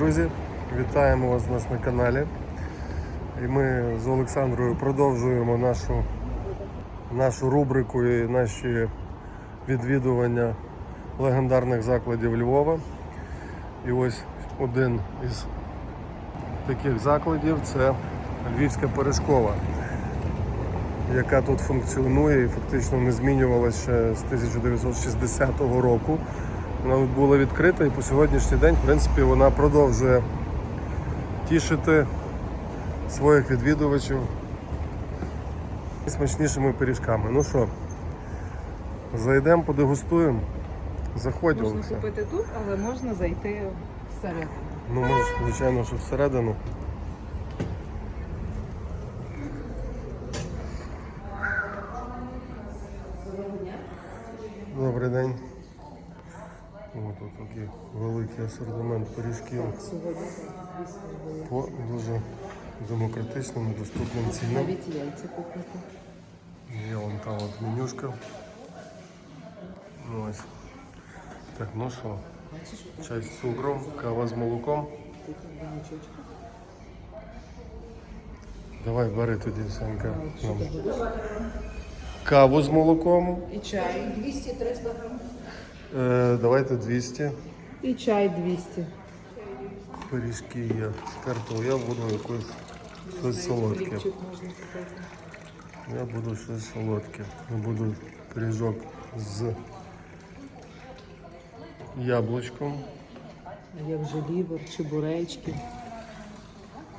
друзі! Вітаємо вас нас на каналі. І ми з Олександрою продовжуємо нашу, нашу рубрику і наші відвідування легендарних закладів Львова. І ось один із таких закладів це Львівська Перешкова, яка тут функціонує і фактично не змінювалася ще з 1960 року. Вона була відкрита і по сьогоднішній день, в принципі, вона продовжує тішити своїх відвідувачів смачнішими пиріжками. Ну що, зайдемо, подегустуємо. Заходь, Можна Олексій. купити тут, але можна зайти всередину. Ну, ми звичайно, що всередину. Добрий день. О, тут такий великий асортимент пиріжків по дуже демократичним, доступним цінам. навіть яйця купити. Є вон там от менюшка. Ну, ось. Так, ну що, чай з цукром, кава з молоком. Давай бери тоді, Санька. Нам. Каву з молоком. І чай. 200-300 грам. Е, давайте 200. І чай 200. Пиріжки є. З картою. Я буду якось щось солодке. Я буду щось солодке. Я буду пиріжок з яблучком. А як же лівер, чебуречки.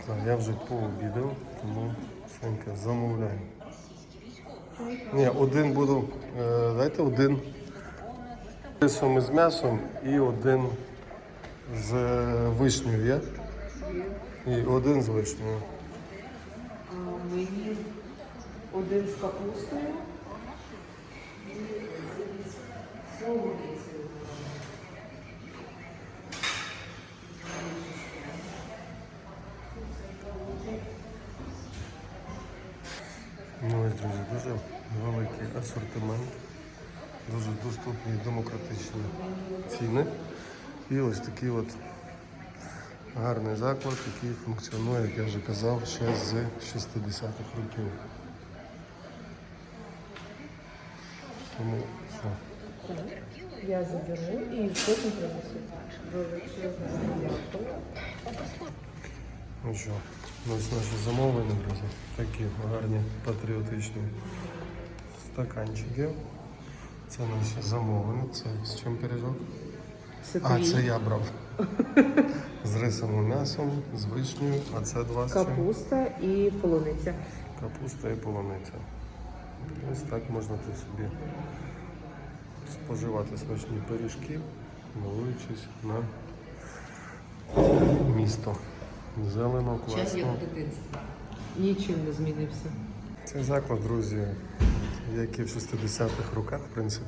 Так, я вже пообідав, тому Санька замовляю. Ні, один буду. Е, дайте один рисом і з м'ясом і один з вишнею є. І один з вишнею. Мені один з капустою. Ну ось, друзі, дуже великий асортимент, дуже доступні демократичні ціни. І ось такий от гарний заклад, який функціонує, як я вже казав, ще з 60-х років. Тому що, Я заберу і потім принесу. Ну що, ось наші замовлення, друзі, такі гарні патріотичні стаканчики. Це наші замовлення. Це з чим пиріжок? Це А, твій. це я брав. З рисовим м'ясом, з вишнею, а це два з чим? Капуста і полуниця. Капуста і полуниця. Ось так можна тут собі споживати смачні пиріжки, милуючись на місто. Зелено, класно. дитинства. Нічим не змінився. Цей заклад, друзі, як і в 60-х роках, в принципі,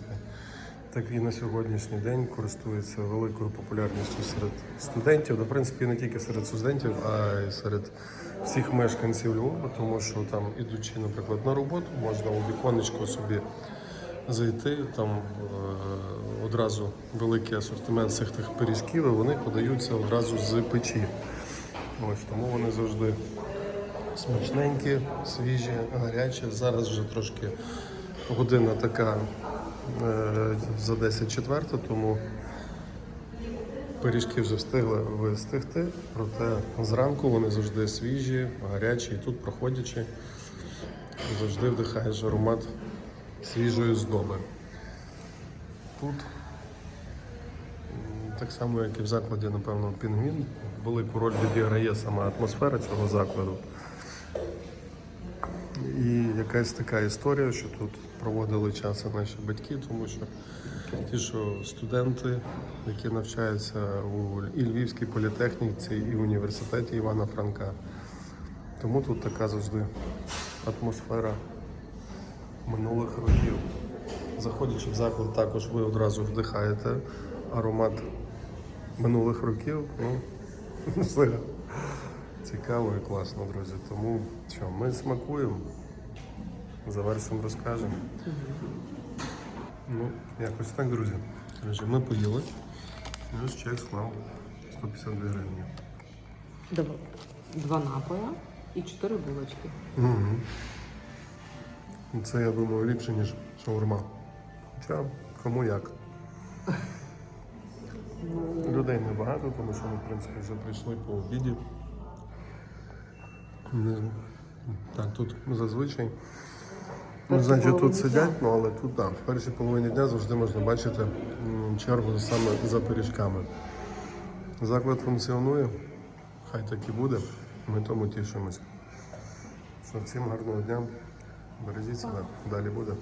так і на сьогоднішній день користується великою популярністю серед студентів. Ну, в принципі, не тільки серед студентів, а й серед всіх мешканців Львова, тому що там, ідучи, наприклад, на роботу, можна у віконечко собі зайти, там е, одразу великий асортимент цих тих пиріжків, і вони подаються одразу з печі. Ось тому вони завжди смачненькі, свіжі, гарячі. Зараз вже трошки година така е, за 10 четверта, тому пиріжки вже встигли вистигти, проте зранку вони завжди свіжі, гарячі, і тут проходячи, завжди вдихаєш аромат свіжої здоби. Тут так само, як і в закладі, напевно, пінгвін, велику роль відіграє сама атмосфера цього закладу. І якась така історія, що тут проводили час наші батьки, тому що ті, що студенти, які навчаються у і Львівській політехніці, і університеті Івана Франка. Тому тут така завжди атмосфера минулих років. Заходячи в заклад, також ви одразу вдихаєте аромат минулих років. Ну, цікаво і класно, друзі. Тому що ми смакуємо, завершимо, розкажемо. Ну, якось так, друзі. Коротше, Ми поїли. І ось чек склав 152 гривні. Два, два напоя і чотири булочки. Це, я думаю, ліпше, ніж шаурма. Хоча, кому як. Людей небагато, тому що ми, в принципі, вже прийшли по обіді. Не- Так, тут зазвичай. Ну, Перша значить, тут сидять, ну але тут так, в першій половині дня завжди можна бачити чергу саме за пиріжками. Заклад функціонує, хай так і буде. Ми тому тішимось. Що всім гарного дня. Бережіть себе, далі буде.